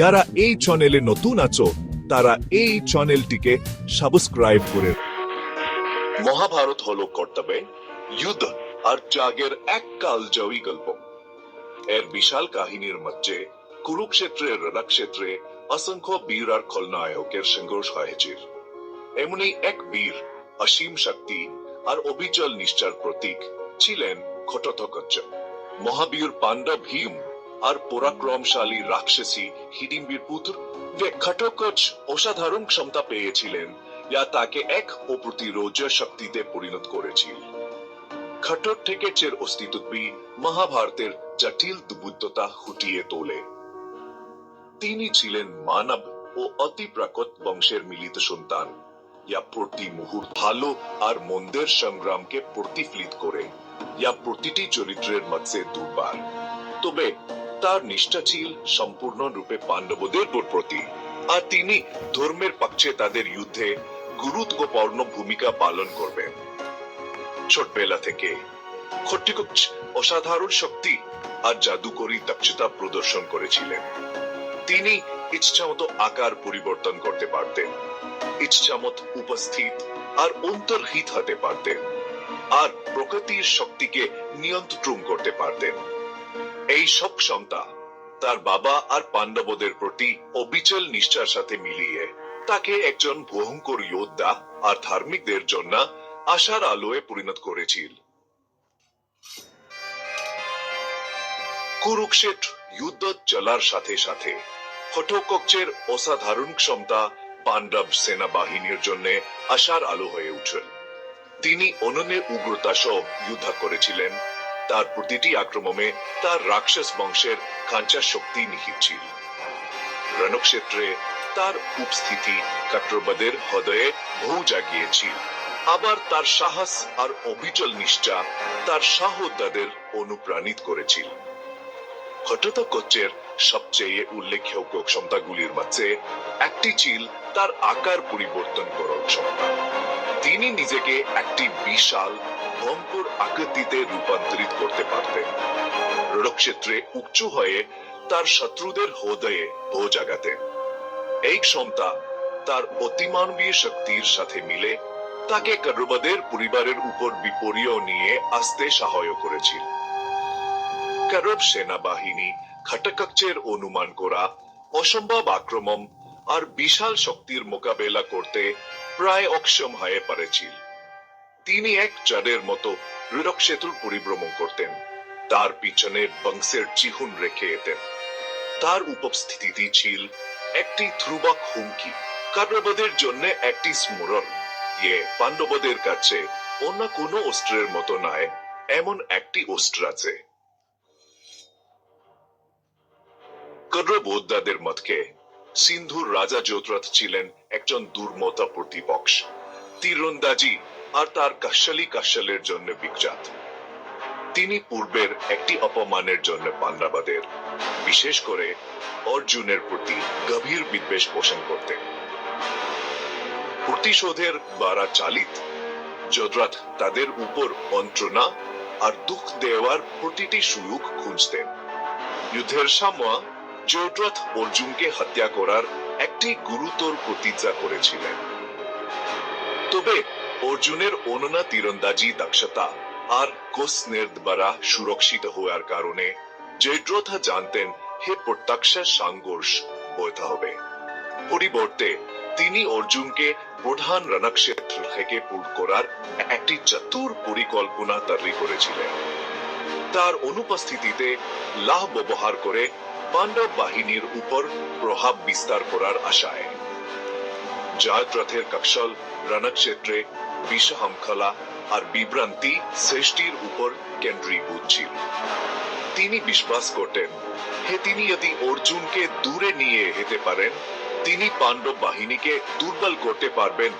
যারা এই চ্যানেলে নতুন আছো, তারা এই চ্যানেলটিকে সাবস্ক্রাইব করে মহাভারত হলো কর্তব্যে, যুদ্ধ আর ত্যাগের এক কালজয়ী গল্প। এর বিশাল কাহিনীর মধ্যে কুরুক্ষেত্রের রণক্ষেত্রে অসংখ্য বীর আর খলনায়কের সংঘর্ষ হয়েছিল এমনি এক বীর, অসীম শক্তি আর অবিচল নিষ্ঠার প্রতীক ছিলেন ঘটোৎকচ মহাবীর পাণ্ডব ভীম আর পরাক্রমশালী রাক্ষসী হিডিম্বির পুত্র ঘটোৎকচ অসাধারণ ক্ষমতা পেয়েছিলেন, যা তাকে এক অপ্রতিরোধ্য শক্তিতে পরিণত করেছিল। খটর থেকে চের অস্তিত্বই মহাভারতের জটিল দুবুদ্ধতা ফুটিয়ে তোলে। তিনি ছিলেন মানব ও অতি প্রাকৃত বংশের মিলিত সন্তান, যা প্রতি মুহূর্ত ভালো আর মন্দের সংগ্রামকে প্রতিফলিত করে, যা প্রতিটি চরিত্রের মধ্যে দুবার তবে তার নিষ্ঠা ছিল সম্পূর্ণরূপে পাণ্ডবদের প্রতি। আর তিনি ধর্মের পক্ষে তাদের যুদ্ধে গুরুত্বপূর্ণ ভূমিকা পালন করবেন। ছোটবেলা থেকে খট্টিকুচ অসাধারণ শক্তি আর জাদুকরী দক্ষতা প্রদর্শন করেছিলেন। তিনি ইচ্ছামতো আকার পরিবর্তন করতে পারতেন, ইচ্ছামত উপস্থিত আর অন্তর্হিত হতে পারতেন, আর প্রকৃতির শক্তিকে নিয়ন্ত্রণ করতে পারতেন। এই সব ক্ষমতা তার বাবা আর পাণ্ডবদের প্রতি অবিচল নিষ্ঠার সাথে মিলিয়ে তাকে একজন ভয়ঙ্কর যোদ্ধা আর ধার্মিকদের জন্য আশার আলোয় পরিণত করেছিল। কুরুক্ষেত্র যুদ্ধ চলার সাথে সাথে হঠকচ্ছের অসাধারণ ক্ষমতা পাণ্ডব সেনাবাহিনীর জন্য আশার আলো হয়ে উঠল। তিনি অনন্যের উগ্রতা সহ যুদ্ধ করেছিলেন। তার প্রতিটি আক্রমণে তার রাক্ষস বংশের খাঞ্চা শক্তি নিহিত ছিল। রণক্ষেত্রে তার উপস্থিতি কাট্রবাদের হৃদয়ে বহু জাগিয়েছিল। আবার তার সাহস আর অবিচল নিষ্ঠা তার সাহোদ্দাদের অনুপ্রাণিত করেছিল। ঘটোৎকচের সবচেয়ে উল্লেখযোগ্য ক্ষমতাগুলির মাঝে একটি ছিল তার আকার পরিবর্তন করার ক্ষমতা। তিনি নিজেকে একটি বিশাল ভয়ঙ্কর আকৃতিতে রূপান্তরিত করতে পারতেন। রণক্ষেত্রে উচ্চ হয়ে তার শত্রুদের হৃদয়ে ভো জাগাতেন। এই ক্ষমতা তার অতিমানবীয় শক্তির সাথে মিলে তাকে কারবাদের পরিবারের উপর বিপর্য নিয়ে আসতে সহায় করেছিল। কারব সেনাবাহিনী ঘটকচ্ছের অনুমান করা, অসম্ভব আক্রমণ আর বিশাল শক্তির মোকাবেলা করতে প্রায় অক্ষম হয়ে পড়েছিল। তিনি এক চাঁদের মতো রুরক সেতুর পরিভ্রমণ করতেন। তার পিছনে বংশের চিহুন রেখে যেতেন তার উপস্থিতি ছিল একটি ধ্রুবক হুমকি। কারবাদের জন্য একটি স্মরণ। ইয়ে পাণ্ডবদের কাছে অন্য কোনো অস্ত্রের মতো নয়, এমন একটি অস্ত্র আছে। কর্ণবোদ্ধাদের মতকে সিন্ধুর রাজা জ্যোতিরথ ছিলেন একজন দুর্মতা প্রতিপক্ষ। তীরন্দাজি আর তার কাশালি কাশালের জন্য বিখ্যাত। তিনি পূর্বের একটি অপমানের জন্য পাণ্ডবাদের, বিশেষ করে অর্জুনের প্রতি গভীর বিদ্বেষ পোষণ করতেন। প্রতিশোধের দ্বারা চালিত যদরাত তাদের উপর যন্ত্রণা আর দুঃখ দেওয়ার প্রতিটি সুযোগ খুঁজতেন। যুদ্ধের সময় জয়দ্রথ অর্জুনকে হত্যা করার একটি গুরুতর প্রতিজ্ঞা করেছিলেন। তবে অর্জুনের অননা তীরন্দাজি দক্ষতা আর কোসনের দ্বারা সুরক্ষিত হওয়ার কারণে জয়দ্রথ জানতেন, হে প্রত্যক্ষ সংঘর্ষ বইতে হবে। পরিবর্তে তিনি অর্জুনকে প্রধান রণক্ষেত্র থেকে পুর করার একটি চতুর পরিকল্পনা তৈরি করেছিলেন। তার অনুপস্থিতিতে লাভ ব্যবহার করে পাণ্ডব বাহিনীর উপর প্রভাব বিস্তার করার আশায়। জয়দ্রথের কৌশল রণক্ষেত্রে বিষহংখলা আর বিভ্রান্তি সৃষ্টির উপর কেন্দ্রীভূত ছিল তিনি বিশ্বাস করতেন, হে তিনি যদি অর্জুনকে দূরে নিয়ে যেতে পারেন, তিনি পাণ্ডব বাহিনীকে দুর্বল করতে পারবেন।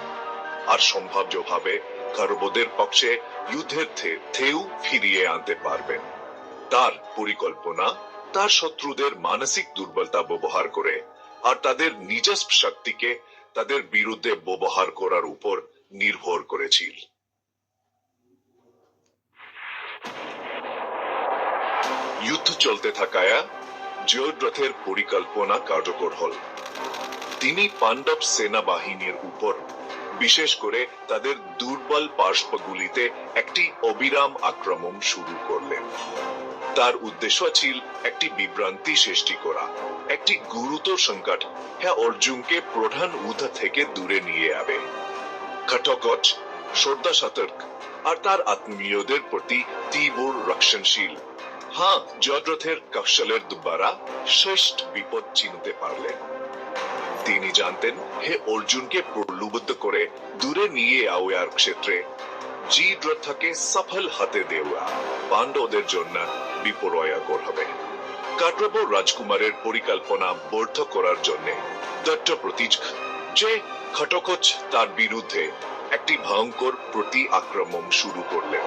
আর সম্ভাব্যভাবে কারবদের পক্ষে যুদ্ধের থেউ ফিরিয়ে আনতে পারবেন। তার পরিকল্পনা তার শত্রুদের মানসিক দুর্বলতা ব্যবহার করে আর তাদের নিজস্ব শক্তিকে তাদের বিরুদ্ধে ব্যবহার করার উপর নির্ভর করেছিল। যুদ্ধ চলতে থাকায় জয়দ্রথের পরিকল্পনা কার্যকর হল। তিনি পাণ্ডব সেনাবাহিনীর উপর, বিশেষ করে তাদের দুর্বল পার্শ্বগুলিতে একটি অবিরাম আক্রমণ শুরু করলেন। তার উদ্দেশ্য ছিল একটি বিভ্রান্তি সৃষ্টি করা। একটি গুরুতর সংকট। হ্যাঁ অর্জুনকে প্রধান উদ্ধ থেকে দূরে নিয়ে আবে ঘটকচ শ্রদ্ধা সতর্ক। আর তার আত্মীয়দের প্রতি তীব্র রক্ষণশীল। হ্যাঁ জয়দ্রথের কৌশলের দ্বারা শ্রেষ্ঠ বিপদ চিনতে পারলেন তিনি জানতেন, হে অর্জুনকে প্রলুব্ধ করে দূরে নিয়ে আওয়ার ক্ষেত্রে জি রথকে সফল হাতে দেওয়া। পাণ্ডবদের জন্য বিপর্যয়কর হবে। কাটরব রাজকুমারের পরিকল্পনা বর্ধ করার জন্য দত্ত প্রতীক যে ঘটকচ তার বিরুদ্ধে একটি ভয়ঙ্কর প্রতি আক্রমণ শুরু করলেন।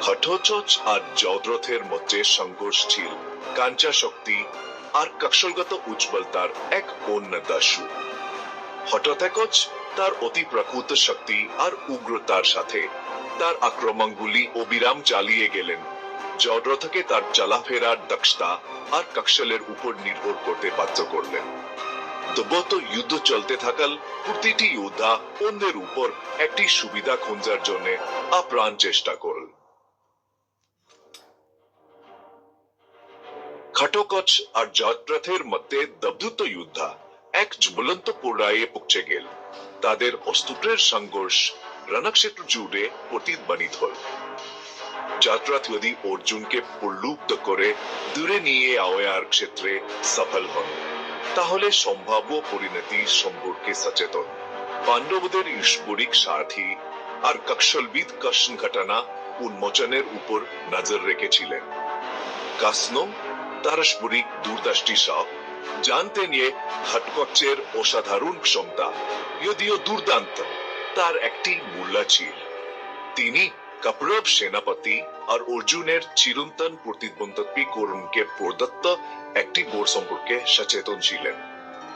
ঘটোচচ আর জৌদ্রথের মধ্যে সংঘর্ষ ছিল। কাঞ্চা শক্তি আর কৌশলগত উজ্জ্বলতার এক অন্য দাসু। হঠাৎকচ তার অতি প্রকৃত শক্তি আর উগ্রতার সাথে তার আক্রমণগুলি অবিরাম চালিয়ে গেলেন। জৌদ্রথকে তার চলাফেরার দক্ষতা আর কৌশলের উপর নির্ভর করতে বাধ্য করলেন। তবুও যুদ্ধ চলতে থাকাল প্রতিটি যোদ্ধা অন্যের উপর একটি সুবিধা খোঁজার জন্য আপ্রাণ চেষ্টা করল। ঘটোকচ আর জয়দ্রথের মধ্যে দবদূত যুদ্ধা এক জ্বলন্ত পর্যায়ে পৌঁছে গেল। তাদের অস্ত্রের সংঘর্ষ রণক্ষেত্র জুড়ে প্রতিধ্বনিত হল। যাত্রা যদি অর্জুনকে প্রলুব্ধ করে দূরে নিয়ে আওয়ার ক্ষেত্রে সফল হন। তাহলে সম্ভাব্য পরিণতি সম্পর্কে সচেতন। পাণ্ডবদের ঈশ্বরিক সারথী আর কৌশলবিদ কৃষ্ণ ঘটনা উন্মোচনের উপর নজর রেখেছিলেন। কাসনো তার স্ফুরিক দূরদৃষ্টি সহ জানতে নিয়ে হটকচ্চের অসাধারণ ক্ষমতা, যদিও দুর্দান্ত, তার একটি মূল্য ছিল। তিনি কপরব সেনাপতি আর অর্জুনের চিরন্তন প্রতিদ্বন্দ্বী কর্মকে প্রদত্ত একটি বোর সম্পর্কে সচেতন ছিলেন।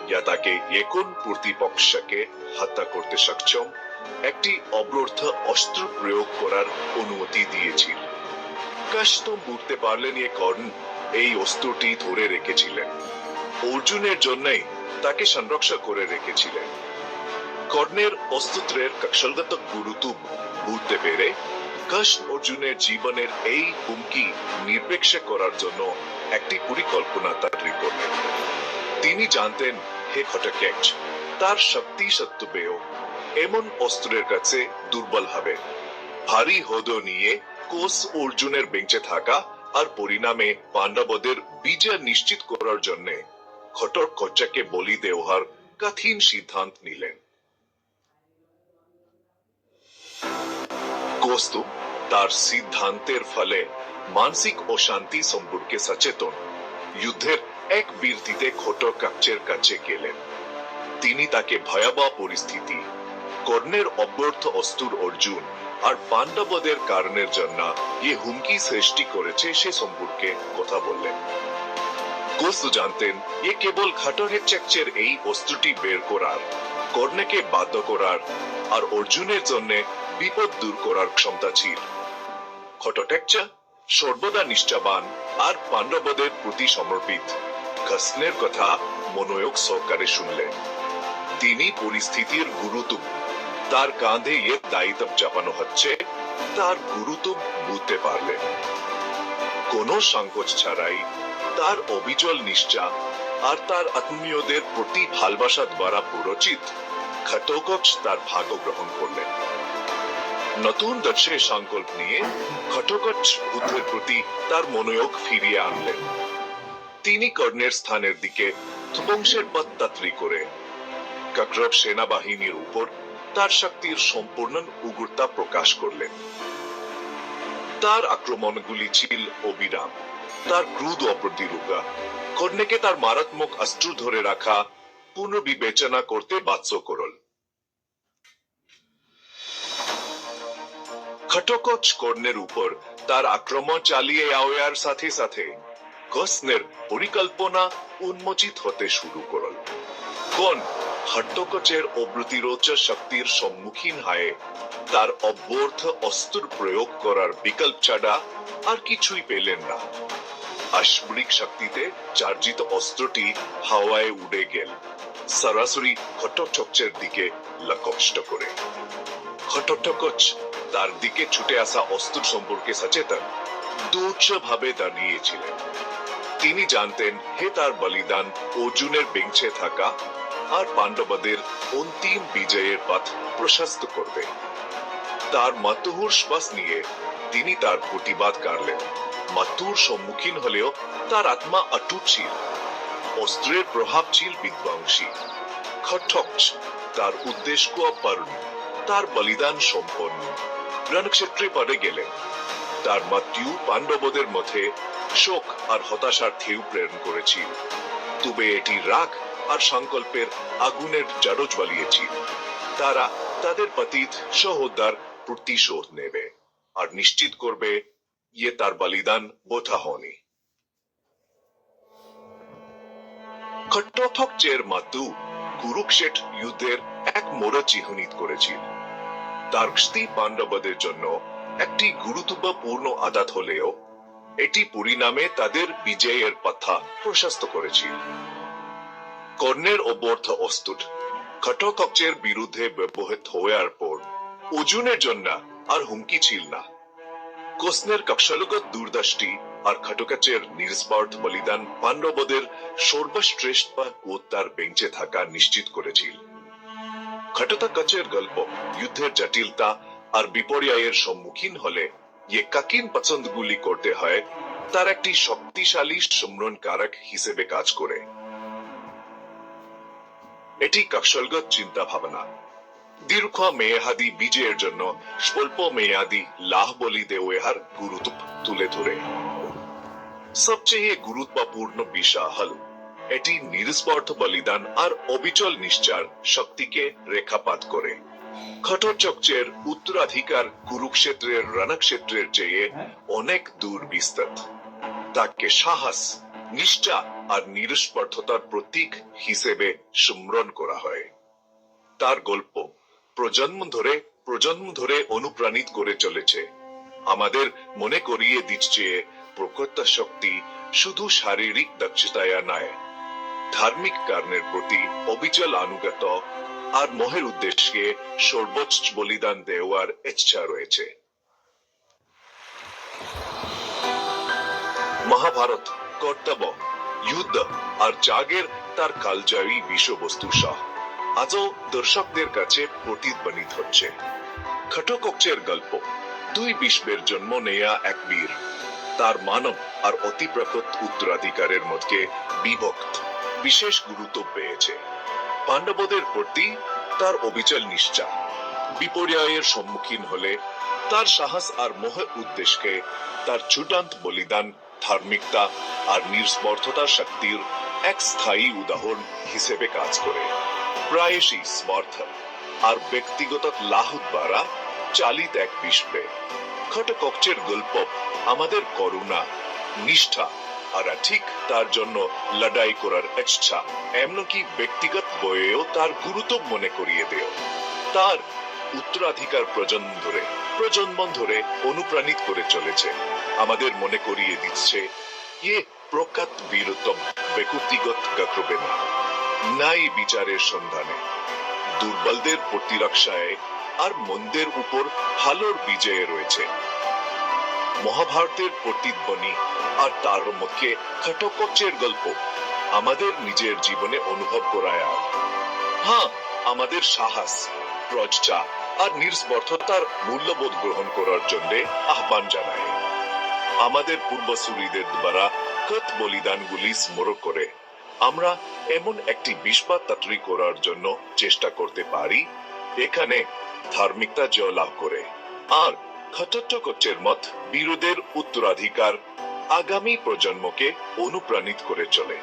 যা তাকে একন প্রতিপক্ষকে হত্যা করতে সক্ষম, একটি অবরোধ অস্ত্র প্রয়োগ করার অনুমতি দিয়েছিল। কষ্ট বুঝতে পারলেন এ কর্ণ এই অস্ত্রটি ধরে রেখেছিলেন। অর্জুনের জন্যই তাকে সংরক্ষা করে রেখেছিলেন। কর্ণের অস্ত্রের কৌশলগত গুরুত্ব বুঝতে পেরে কৃষ্ণ অর্জুনের জীবনের এই হুমকি নিরপেক্ষ করার জন্য একটি পরিকল্পনা তৈরি করলেন। তিনি জানতেন, হে ঘটকেচ তার শক্তি সত্ত্বেও এমন অস্ত্রের কাছে দুর্বল হবে। ভারী হদ নিয়ে কোষ অর্জুনের বেঁচে থাকা আর পরিণামে পাণ্ডবদের বিজয় নিশ্চিত করার জন্য ঘটক কচ্চাকে বলি দেওয়ার কঠিন সিদ্ধান্ত নিলেন। কোস্তু তার সিদ্ধান্তের ফলে মানসিক অশান্তি সম্পর্কে সচেতন। যুদ্ধের এক বীরতিতে ঘটক কাচ্চের কাছে গেলেন। তিনি তাকে ভয়াবহ পরিস্থিতি, কর্ণের অব্যর্থ অস্তুর অর্জুন আর পাণ্ডবদের কারণের জন্য এ হুমকি সৃষ্টি করেছে সে সম্পর্কে কথা বললেন। কোস্তু জানতেন, এ কেবল ঘটকের চেকচের এই অস্ত্রটি বের করার, কর্ণকে বাধ্য করার আর অর্জুনের জন্য বিপদ দূর করার ক্ষমতা ছিল। ঘটটেকচা সর্বদা নিষ্ঠাবান আর পাণ্ডবদের প্রতি সমর্পিত। কৃষ্ণের কথা মনোয়োগ সহকারে শুনলেন তিনি পরিস্থিতির গুরুত্ব, তার কাঁধে এ দায়িত্ব চাপানো হচ্ছে, তার গুরুত্ব বুঝতে পারলেন কোনো সংকোচ ছাড়াই তার অবিচল নিষ্ঠা আর তার আত্মীয়দের প্রতি ভালোবাসা দ্বারা পুরোচিত ঘটোকচ তার ভাগ্য গ্রহণ করলেন নতুন দর্শের সংকল্প নিয়ে ঘটোকচ বুদ্ধের প্রতি তার মনোয়োগ ফিরিয়ে আনলেন। তিনি কর্ণের স্থানের দিকে বংশের পথ করে কক্রব সেনাবাহিনীর উপর তার শক্তির সম্পূর্ণ উগ্রতা প্রকাশ করলেন। তার আক্রমণগুলি ছিল অবিরাম। তার ক্রুদ অপ্রতিরোধা, কর্ণেকে তার মারাত্মক অস্ত্র ধরে রাখা, পুনর্বিবেচনা করতে বাধ্য করল খটকচ কর্ণের উপর। তার আক্রমণ চালিয়ে যাওয়ার সাথে সাথে কর্ণের পরিকল্পনা উন্মোচিত হতে শুরু করল। কোন হট্টকচের অপ্রতিরোধ শক্তির সম্মুখীন হয় তার অব্যর্থ অস্ত্র প্রয়োগ করার বিকল্প ছাড়া আর কিছুই পেলেন না। আশ্বিক শক্তিতে চার্জিত অস্ত্রটি হাওয়ায় উড়ে গেল। সরাসরি ঘটোৎকচের দিকে লক্ষ্য করে। ঘটোৎকচ তার দিকে ছুটে আসা অস্ত্র সম্পর্কে সচেতন ভাবে দাঁড়িয়েছিলেন। তিনি জানতেন, হে তার বলিদান, অর্জুনের বেঞ্চে থাকা আর পাণ্ডবদের অন্তিম বিজয়ের পথ প্রশস্ত করবে। তার মাতুহুর শ্বাস নিয়ে তিনি তার প্রতিবাদ করলেন মাতুর সম্মুখীন হলেও তার আত্মা অটুট ছিল। অস্ত্রের প্রভাব ছিল বিধ্বংসী। খট্টক তার উদ্দেশ্য অপারণ তার বলিদান সম্পন্ন। রণক্ষেত্রে পড়ে গেলেন। তার মৃত্যু পাণ্ডবদের মধ্যে শোক আর হতাশার ঢেউ প্রেরণ করেছিল। তবে এটি রাগ আর সংকল্পের আগুনের জারো জ্বালিয়েছিল তারা তাদের পতিত সহোদ্ধার প্রতিশোধ নেবে আর নিশ্চিত করবে ইয়ে তার বলিদান বোথা হয়নি। খট্টথক চের মাতু কুরুক্ষেট যুদ্ধের এক মোড় চিহ্নিত করেছিল। স্ত্রী পাণ্ডবদের জন্য একটি গুরুত্বপূর্ণ আদাত হলেও এটি পরিণামে তাদের বিজয়ের পথা প্রশস্ত করেছিল কর্ণের অবর্থ অস্তুট খটকচের বিরুদ্ধে ব্যবহৃত হওয়ার পর অর্জুনের জন্য আর হুমকি ছিল না। কোসনের কক্ষলগত দূরদৃষ্টি আর খটকাচের নির্স্বার্থ বলিদান পাণ্ডবদের সর্বশ্রেষ্ঠ বা তার বেঞ্চে থাকা নিশ্চিত করেছিল। খটকাচের গল্প, যুদ্ধের জটিলতা আর বিপর্যয়ের সম্মুখীন হলে ইয়ে কাকিন পছন্দগুলি করতে হয়, তার একটি শক্তিশালী সম্রণ কারক হিসেবে কাজ করে। এটি কৌশলগত চিন্তা ভাবনা। দীর্ঘ মেয়াদি বিজয়ের জন্য স্বল্প মেয়াদি লাভ বলি দেওয়ার গুরুত্ব তুলে ধরে। সবচেয়ে গুরুত্বপূর্ণ বিষয় হল এটি নিরস্বার্থ বলিদান আর অবিচল নিশ্চার শক্তিকে রেখাপাত করে। ঘটোচকচের উত্তরাধিকার কুরুক্ষেত্রের রণক্ষেত্রের চেয়ে অনেক দূর বিস্তৃত। তাকে সাহস, নিষ্ঠা আর নিরস্বার্থতার প্রতীক হিসেবে স্মরণ করা হয়। তার গল্প প্রজন্ম ধরে প্রজন্ম ধরে অনুপ্রাণিত করে চলেছে। আমাদের মনে করিয়ে দিচ্ছে প্রকৃত শক্তি শুধু শারীরিক দক্ষতায় নয় ধার্মিক কারণের প্রতি অবিচল আনুগত আর মোহের উদ্দেশ্যে সর্বোচ্চ বলিদান দেওয়ার ইচ্ছা রয়েছে। মহাভারত, কর্তব্য, যুদ্ধ আর জাগের তার কালজয়ী বিষয়বস্তু সহ আজও দর্শকদের কাছে প্রতিধ্বনিত হচ্ছে। খটকচের গল্প, দুই বিশ্বের জন্ম নেয়া এক বীর, তার মানব আর অতিপ্রকট উত্তরাধিকারের মধ্যে বিভক্ত। বিশেষ গুরুত্ব পেয়েছে। পাণ্ডবদের প্রতি তার অবিচল নিষ্ঠা, বিপর্যয়ের সম্মুখীন হলে তার সাহস আর মোহ উদ্দেশ্যকে তার চূড়ান্ত বলিদান, ধার্মিকতা আর নির্স্বার্থতার শক্তির এক স্থায়ী উদাহরণ হিসেবে কাজ করে। প্রায়শই স্বার্থ আর ব্যক্তিগত লাভ দ্বারা চালিত এক বিশ্বে খটকচের গল্প, আমাদের করুণা, নিষ্ঠা আর ঠিক তার জন্য লড়াই করার ইচ্ছা। এমনকি ব্যক্তিগত বয়েও তার গুরুত্ব মনে করিয়ে দেও। তার উত্তরাধিকার প্রজন্ম ধরে প্রজন্ম ধরে অনুপ্রাণিত করে চলেছে। আমাদের মনে করিয়ে দিচ্ছে ইয়ে প্রকাত বীরতম ব্যক্তিগত না। নাই বিচারের সন্ধানে। দুর্বলদের প্রতিরক্ষায় আর মন্দের উপর ভালোর বিজয়ে রয়েছে। মহাভারতের প্রতিধ্বনি আর তার মধ্যে খটকচের গল্প। আমাদের নিজের জীবনে অনুভব করায় হ্যাঁ আমাদের সাহস প্রজ্জা আর নির্স্বার্থতার মূল্যবোধ গ্রহণ করার জন্য আহ্বান জানায়। আমাদের পূর্বসূরীদের দ্বারা কত বলিদানগুলি স্মরণ করে আমরা এমন একটি বিশ্বাত্রী করার জন্য চেষ্টা করতে পারি, এখানে ধার্মিকতা জয় লাভ করে। আর খট্টকচ্চের মত বিরোধের উত্তরাধিকার আগামী প্রজন্মকে অনুপ্রাণিত করে চলে।